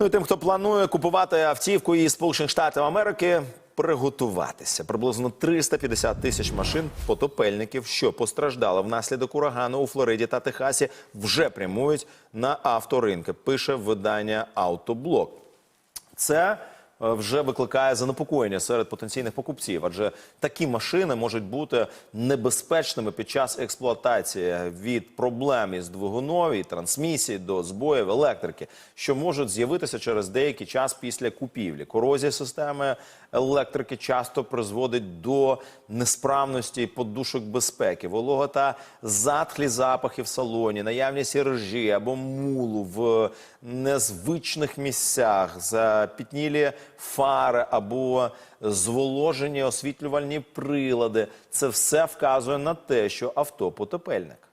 Ну і тим, хто планує купувати автівку із Сполучених Штатів Америки, приготуватися. Приблизно 350 тисяч машин потопельників, що постраждали внаслідок урагану у Флориді та Техасі, вже прямують на авторинки. Пише видання Автоблок. Це вже викликає занепокоєння серед потенційних покупців, адже такі машини можуть бути небезпечними під час експлуатації від проблем із двигунові трансмісії до збоїв електрики, що можуть з'явитися через деякий час після купівлі. Корозія системи електрики часто призводить до несправності подушок безпеки, волога та затхлі запахи в салоні, наявність ржі або мулу в незвичних місцях, запітнілі фари або зволожені освітлювальні прилади. Це все вказує на те, що авто потопельник.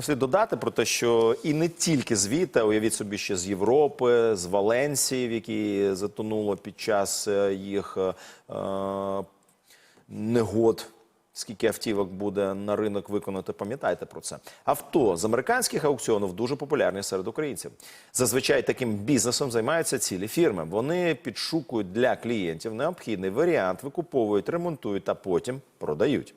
Слід додати про те, що і не тільки звідти, уявіть собі ще з Європи, з Валенції, в якій затонуло під час е, їх е, е, негод. Скільки автівок буде на ринок виконати, пам'ятайте про це. Авто з американських аукціонів дуже популярні серед українців. Зазвичай таким бізнесом займаються цілі фірми. Вони підшукують для клієнтів необхідний варіант, викуповують, ремонтують та потім продають.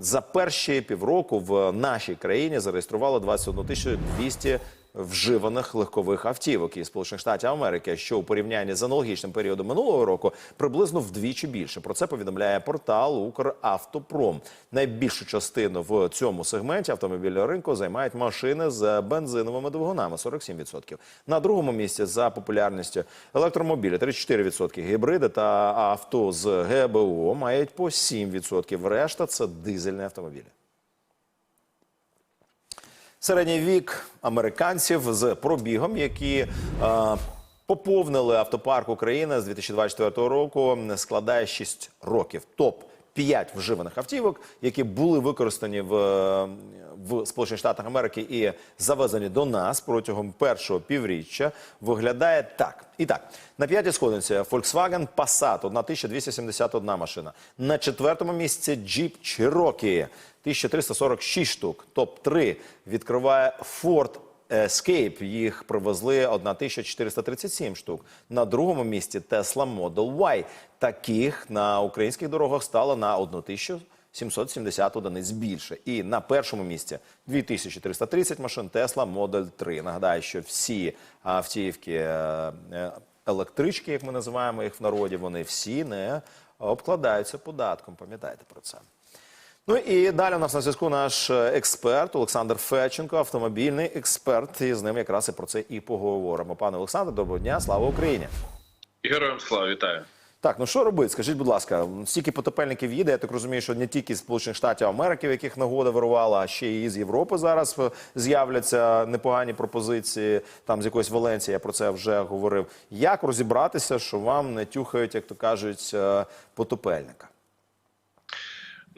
За перші півроку в нашій країні зареєструвало 21 тисячу 200 вживаних легкових автівок із Сполучених Штатів Америки, що у порівнянні з аналогічним періодом минулого року приблизно вдвічі більше. Про це повідомляє портал Укравтопром. Найбільшу частину в цьому сегменті автомобільного ринку займають машини з бензиновими двигунами 47%. На другому місці за популярністю електромобілі 34%, гібриди та авто з ГБО мають по 7%. Решта це дизельні автомобілі. Середній вік американців з пробігом, які е, поповнили автопарк України з 2024 року, складає 6 років. Топ 5 вживаних автівок, які були використані в, в Сполучених Штатах Америки і завезені до нас протягом першого півріччя, виглядає так. І так, на п'ятій сходинці Volkswagen Passat, 1271 машина. На четвертому місці Jeep Cherokee, 1346 штук. Топ-3 відкриває Ford Escape. Їх привезли 1437 штук. На другому місці Tesla Model Y. Таких на українських дорогах стало на 1770 одиниць більше. І на першому місці 2330 машин Tesla Model 3. Нагадаю, що всі автівки е, е, електрички, як ми називаємо їх в народі, вони всі не обкладаються податком. Пам'ятайте про це. Ну і далі у нас на зв'язку наш е, експерт Олександр Феченко, автомобільний експерт. І з ним якраз і про це і поговоримо. Пане Олександр, доброго дня, слава Україні! Героям слава вітаю. Так, ну що робити? Скажіть, будь ласка, стільки потопельників їде. Я так розумію, що не тільки з Сполучених Штатів Америки, в яких нагода вирувала, а ще і з Європи зараз е, з'являться непогані пропозиції. Там з якоїсь Валенції я про це вже говорив. Як розібратися, що вам не тюхають, як то кажуть, е, потопельника?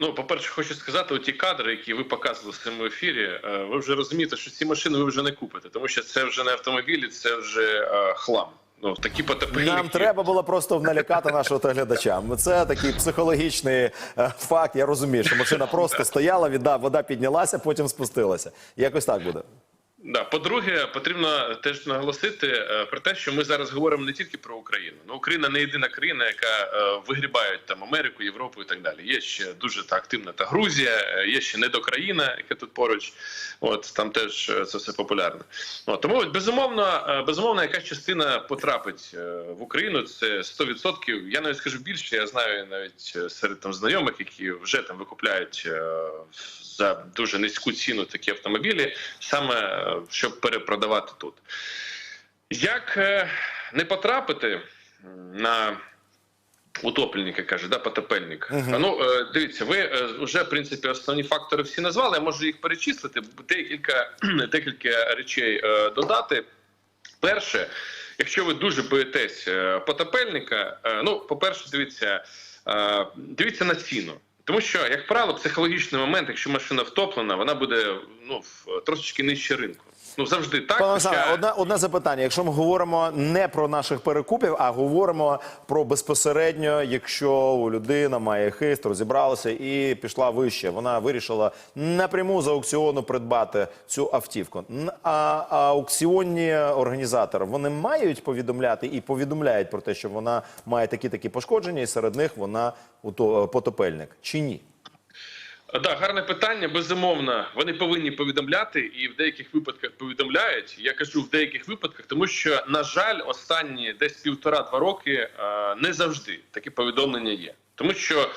Ну, по-перше, хочу сказати, ті кадри, які ви показували в цьому ефірі, е, ви вже розумієте, що ці машини ви вже не купите, тому що це вже не автомобілі, це вже е, хлам. Ну, такі потопельники. Нам треба було просто налякати нашого глядача. Це такий психологічний е, факт. Я розумію, що машина просто стояла, вода, вода піднялася, потім спустилася. Якось так буде. Да, по-друге, потрібно теж наголосити е, про те, що ми зараз говоримо не тільки про Україну. Ну, Україна не єдина країна, яка е, вигрібають там Америку, Європу і так далі. Є ще дуже та активна та Грузія, е, є ще недокраїна, яка тут поруч. От там теж це все популярно. От, тому безумовно, безумовно, якась частина потрапить в Україну. Це 100%. Я навіть скажу більше. Я знаю навіть серед там знайомих, які вже там викупляють за дуже низьку ціну такі автомобілі, саме щоб перепродавати тут. Як е, не потрапити на утопленника, каже, да, потопельник. Мгм. Ну, е, дивіться, ви е, вже, в принципі, основні фактори всі назвали, я можу їх перечислити, декілька, декілька речей додати. Перше, якщо ви дуже боїтесь потопельника, ну, по-перше, дивіться, дивіться на ціну. Тому що, як правило, психологічний момент, якщо машина втоплена, вона буде ну, трошечки нижче ринку. Ну завжди так. Пане хоча- одне, одне запитання. Якщо ми говоримо не про наших перекупів, а говоримо про безпосередньо, якщо людина має хист, розібралася і пішла вище, вона вирішила напряму з аукціону придбати цю автівку. А, аукціонні організатори вони мають повідомляти і повідомляють про те, що вона має такі такі пошкодження, і серед них вона ото- потопельник чи ні? Да, гарне питання. Безумовно, вони повинні повідомляти, і в деяких випадках повідомляють. Я кажу в деяких випадках, тому що на жаль, останні десь півтора-два роки не завжди такі повідомлення є, тому що.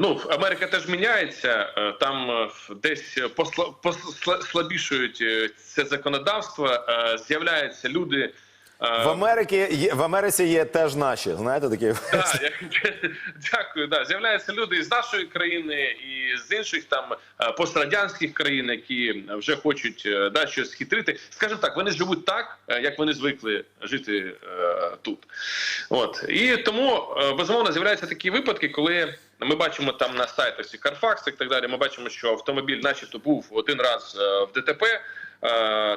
Ну, Америка теж міняється. Там десь посла- посла- е, це законодавство. З'являються люди. Е, В Америці є в Америці є теж наші. Знаєте, такі Да, я- дякую. Да. З'являються люди із нашої країни і з інших там е, пострадянських країн, які вже хочуть е, да, щось хитрити. Скажімо так, вони живуть так, як вони звикли жити е, тут. От і тому безумовно з'являються такі випадки, коли. Ми бачимо там на сайтах Carfax і так далі. Ми бачимо, що автомобіль, начебто, був один раз в ДТП,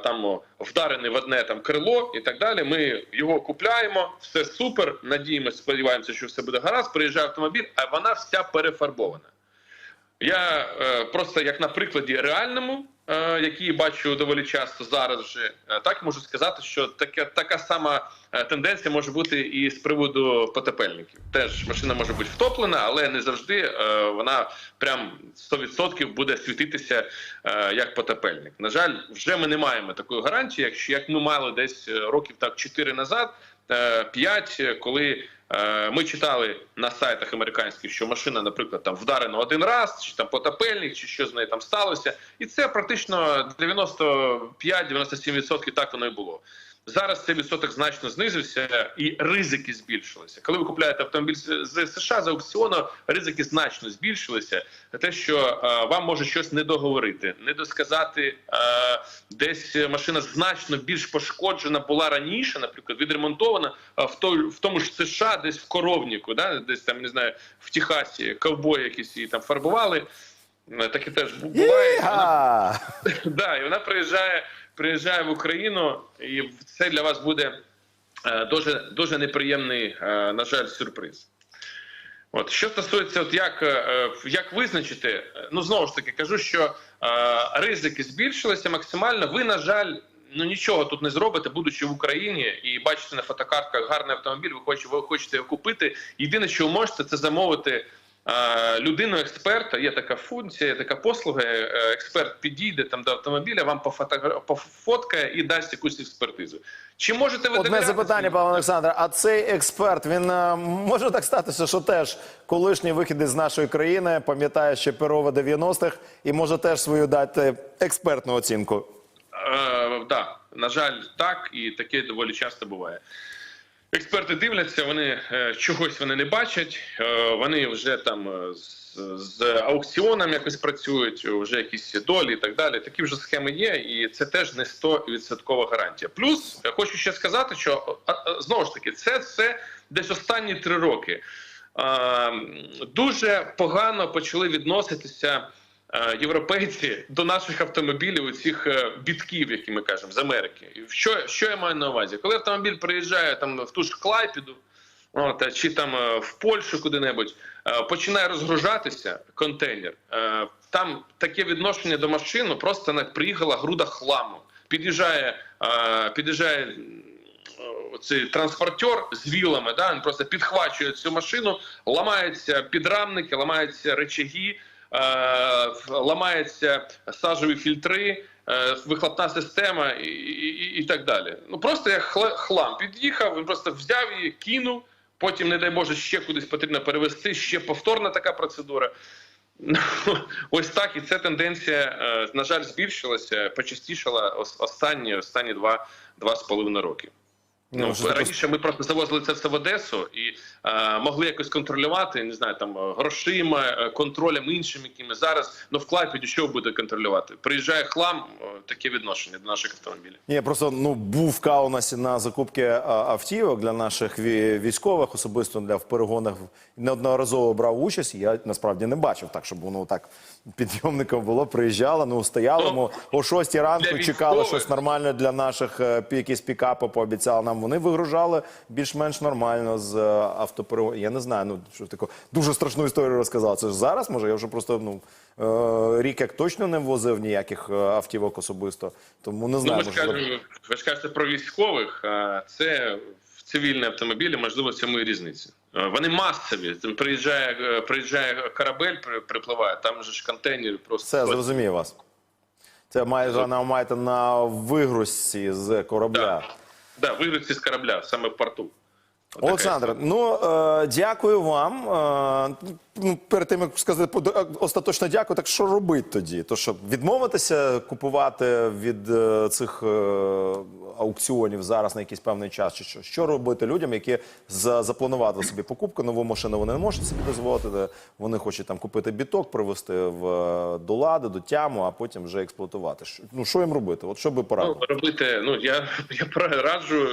там о, вдарений в одне там крило і так далі. Ми його купляємо, все супер. Надіємося, сподіваємося, що все буде гаразд. Приїжджає автомобіль, а вона вся перефарбована. Я е, просто як на прикладі реальному, е, який бачу доволі часто зараз, вже е, так можу сказати, що таке така сама е, тенденція може бути і з приводу потепельників. Теж машина може бути втоплена, але не завжди вона прям 100% буде світитися як потепельник. На жаль, вже ми не маємо такої гарантії, якщо як ми мали десь років так 4 назад. 5, коли ми читали на сайтах американських, що машина, наприклад, там вдарена один раз, чи там потопельник, чи що з нею там сталося, і це практично 95-97% так воно і було. Зараз цей відсоток значно знизився і ризики збільшилися. Коли ви купляєте автомобіль з США з аукціону, ризики значно збільшилися. Те, що е, вам може щось не договорити, не досказати, е, десь машина значно більш пошкоджена була раніше, наприклад, відремонтована а в той в тому ж США, десь в коровніку, да, десь там не знаю, в Техасі ковбої якісь її там фарбували. Е, Таке теж буває. Вона Да, і вона приїжджає, приїжджає в Україну, і це для вас буде е, дуже, дуже неприємний, е, на жаль, сюрприз. От що стосується, от як, е, як визначити, ну знову ж таки кажу, що ризики збільшилися максимально. Ви, на жаль, ну нічого тут не зробите, будучи в Україні, і бачите на фотокартках гарний автомобіль. Ви хочете, ви хочете його купити. Єдине, що ви можете, це замовити. Е, Людину експерта є така функція, є така послуга. е, Експерт підійде там до автомобіля, вам пофоткає і дасть якусь експертизу. Чи можете ви Одне запитання, пане Олександре. А цей експерт він е, може так статися, що теж колишній вихід із нашої країни пам'ятає ще Перова 90-х і може теж свою дати експертну оцінку. Е, да, на жаль, так, і таке доволі часто буває. Експерти дивляться, вони е, чогось вони не бачать, е, вони вже там е, з, з аукціоном якось працюють, вже якісь долі і так далі. Такі вже схеми є, і це теж не 100% гарантія. Плюс е, хочу ще сказати, що знову ж таки, це все десь останні три роки. Дуже погано почали відноситися європейці до наших автомобілів, у цих е, бітків, які ми кажемо, з Америки. Що, що я маю на увазі? Коли автомобіль приїжджає там в ту ж Клайпіду, от, чи там е, в Польщу куди-небудь, е, починає розгружатися контейнер. е, Там таке відношення до машини, просто на приїхала груда хламу. Під'їжджає, е, під'їжджає е, цей транспортер з вілами, да, він просто підхвачує цю машину, ламаються підрамники, ламаються речаги, е, ламаються сажові фільтри, е, вихлопна система і, і, і так далі. Ну просто як хла- хлам під'їхав, він просто взяв її, кинув. Потім, не дай Боже, ще кудись потрібно перевести, ще повторна така процедура. Ось так, і ця тенденція, е, на жаль, збільшилася, почастішала останні, останні два, два з половиною роки. Ну, Ну, раніше ми просто завозили це все в Одесу і е, могли якось контролювати, не знаю, там е, грошима, е, контролем іншим, якими зараз ну в Клайпеді що буде контролювати? Приїжджає хлам, е, таке відношення до наших автомобілів. Ні, просто ну був в Каунасі на закупки автівок для наших військових, особисто для в перегонах неодноразово брав участь. Я насправді не бачив так, щоб воно так підйомником було. Приїжджало, ну стояло. Ну, о 6 ранку військових- щось нормальне для наших якісь пікапи. Пообіцяли нам. Вони вигружали більш-менш нормально з е. Я не знаю. Ну що таку дуже страшну історію розказав. Це ж зараз може. Я вже просто ну е, рік як точно не возив ніяких е, автівок особисто. Тому не Ну, знаю. ми ж може, кажемо, ви ж кажете про військових, а це в цивільні автомобілі, можливо, в цьому і різниця. Вони масові. Приїжджає, приїжджає корабель, при- припливає, там же ж контейнери просто. Все, сотні. зрозумів вас. Це на маєте на вигрузці з корабля. Да, вигрузці з корабля, саме в порту. Олександр, ну е, дякую вам. Е, ну, перед тим як сказати под- остаточно дякую, так що робити тоді? То що відмовитися купувати від е, цих е, аукціонів зараз на якийсь певний час, чи що? Що робити людям, які за, запланували собі покупку, нову машину вони не можуть собі дозволити. Вони хочуть там купити біток, привезти в е, до лади, до тяму, а потім вже експлуатувати. Що- Ну що їм робити? От що би Ну, робити, ну я, я раджу.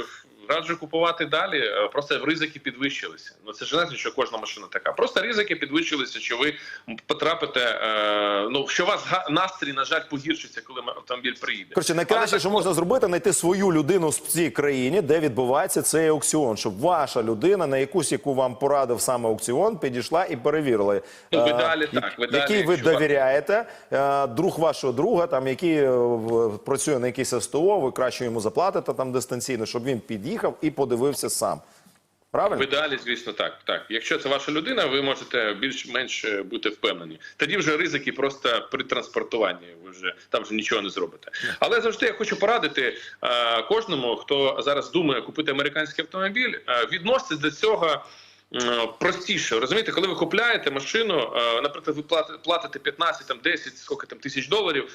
Раджу купувати далі, е, просто ризики підвищилися. Ну це ж не значить, що кожна машина така. Просто ризики підвищилися, що ви потрапите. Е, ну що у вас настрій, на жаль, погіршиться, коли автомобіль приїде. Коротше, найкраще, що можна зробити, знайти свою людину в цій країні, де відбувається цей аукціон, щоб ваша людина на якусь, яку вам порадив саме аукціон, підійшла і перевірила. Ну, е, ідеалі я- так, в ідеалі, який ви довіряєте, друг вашого друга, там який працює на якійсь СТО, ви краще йому заплатите там дистанційно, щоб він під'їхав і подивився сам. В Правильно? ідеалі, звісно, так. Так, якщо це ваша людина, ви можете більш-менш е, бути впевнені. Тоді вже ризики просто при транспортуванні. Ви вже там вже нічого не зробите. Але завжди я хочу порадити е, кожному, хто зараз думає купити американський автомобіль, е, відноситься до цього. Простіше розумієте, коли ви купляєте машину, наприклад, ви плати- платите 15, там 10, скільки там тисяч доларів.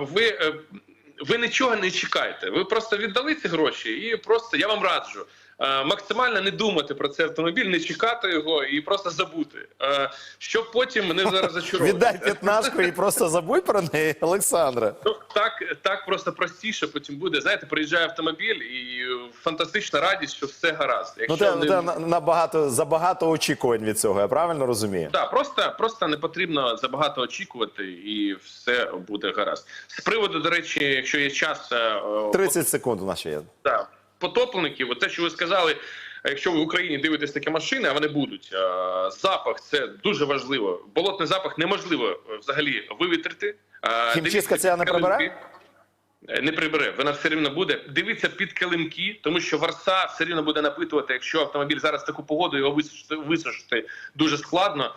Ви ви нічого не чекаєте. Ви просто віддали ці гроші, і просто я вам раджу. Е, Максимально не думати про цей автомобіль, не чекати його і просто забути, Е, щоб потім не зараз зачаровувати. Віддай п'ятнашку і просто забудь про неї, Олександре. Ну так, так просто простіше потім буде. Знаєте, приїжджає автомобіль і фантастична радість, що все гаразд. Ну Якщо те, не- те на- набагато забагато очікувань від цього. Я правильно розумію? Да, просто, просто не потрібно забагато очікувати, і все буде гаразд. З приводу, до речі, якщо є час, е, 30 секунд у нас ще є. Да. Потоплеників, от те, що ви сказали, якщо ви в Україні дивитесь такі машини, а вони будуть. е, Запах це дуже важливо. Болотний запах неможливо е, взагалі вивітрити. Е, Хімчистка це не прибере? Не прибере, вона все рівно буде. Дивіться під килимки, тому що варса все рівно буде напитувати. Якщо автомобіль зараз таку погоду його висушити, висушити дуже складно.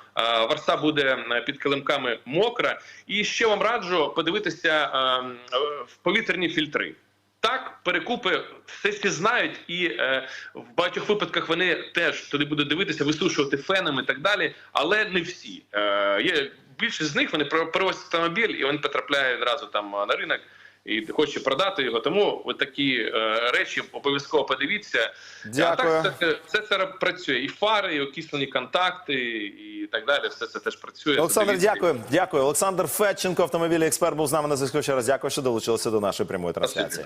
Варса буде під килимками мокра. І ще вам раджу подивитися е, е, в повітряні фільтри. Так, перекупи все всі знають, і е, в багатьох випадках вони теж туди будуть дивитися, висушувати феном і так далі. Але не всі. Е, є більшість з них вони при- привозять автомобіль, і він потрапляє одразу там е, на ринок і хоче продати його. Тому от такі е, речі обов'язково подивіться. Дякую. А так все, все це працює. І фари, і окислені контакти, і так далі. Все це теж працює. Олександр, Подивіться. дякую. Дякую. Олександр Федченко, автомобільний експерт, був з нами на зв'язку. Ще раз дякую, що долучилися до нашої прямої трансляції.